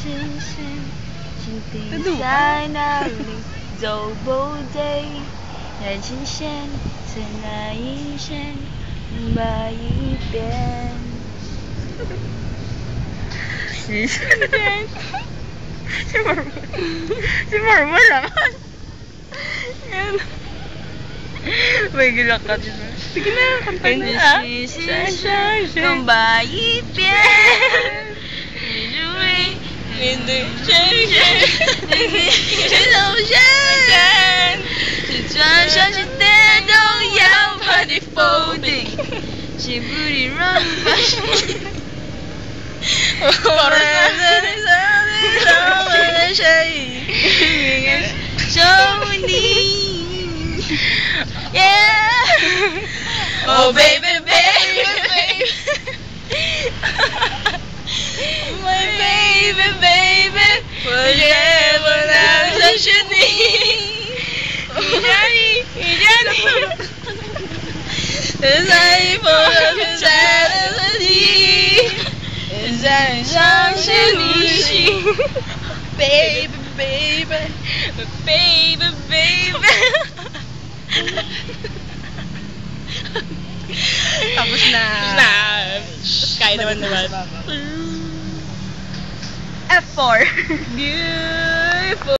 是是注定在那里走不对，爱情线在哪一线哪一边？一瞬间，这会儿这会儿问什么？天哪！为个让感觉。跟你心心相相，更把一边。遍。面对真实，是头像，是转身是点都要把你否定，是不离让把心。我的我的声音，守你，Yeah。Oh baby baby 在一封很sad的问题在伤心旅行 Baby baby baby baby Tapos na. Tapos na. Kaya naman naman. F4. Beautiful.